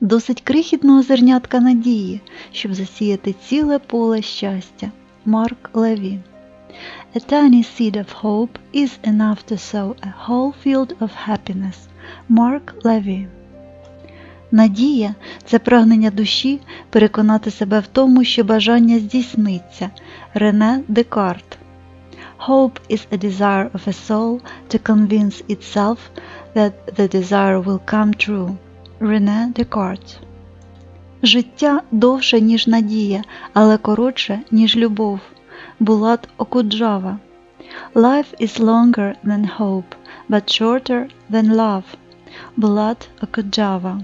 Досить крихітного зернятка надії, щоб засіяти ціле поле щастя. Марк Леві. A tiny seed of hope is enough to sow a whole field of happiness. Марк Леві. Надія це прагнення душі переконати себе в тому, що бажання здійсниться. Рене Декарт. Hope is a desire of a soul to convince itself that the desire will come true. Рене Декарт. Життя довше, ніж надія, але коротше, ніж любов. Булат Окуджава. Life is longer than hope, but shorter than love. Булат Окуджава.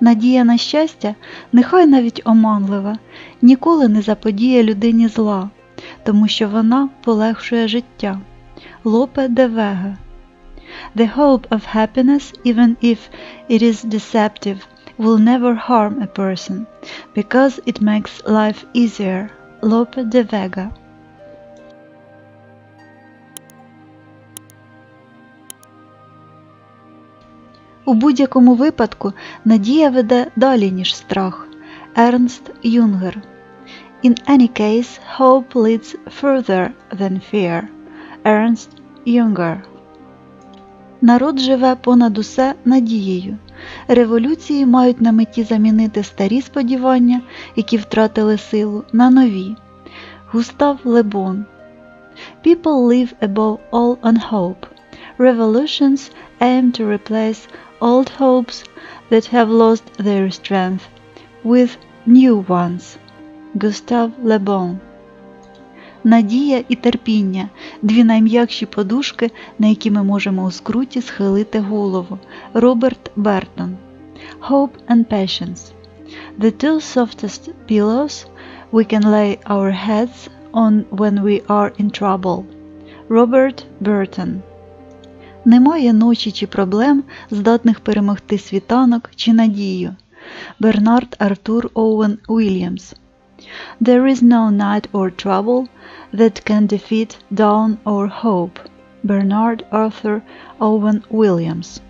Надія на щастя, нехай навіть оманлива, ніколи не заподіє людині зла, тому що вона полегшує життя. Лопе де Вега. The hope of happiness, even if it is deceptive, will never harm a person, because it makes life easier. Lope de Vega. У будь-якому випадку надія веде далі, ніж страх. Ернст Юнгер. In any case, hope leads further than fear. Ernst Junger. Народ живе понад усе надією. Революції мають на меті замінити старі сподівання, які втратили силу, на нові. Густав Лебон. People live above all on hope. Revolutions aim to replace old hopes that have lost their strength with new ones. Густав Лебон. Надія і терпіння дві найм'якші подушки, на які ми можемо у скруті схилити голову. Роберт Бертон. Hope and patience. The two softest pillows we can lay our heads on when we are in trouble. Роберт Бертон. Немає ночі чи проблем, здатних перемогти світанок чи надію. Бернард Артур Оуен Уільямс. There is no night or trouble that can defeat dawn or hope. Bernard Arthur Owen Williams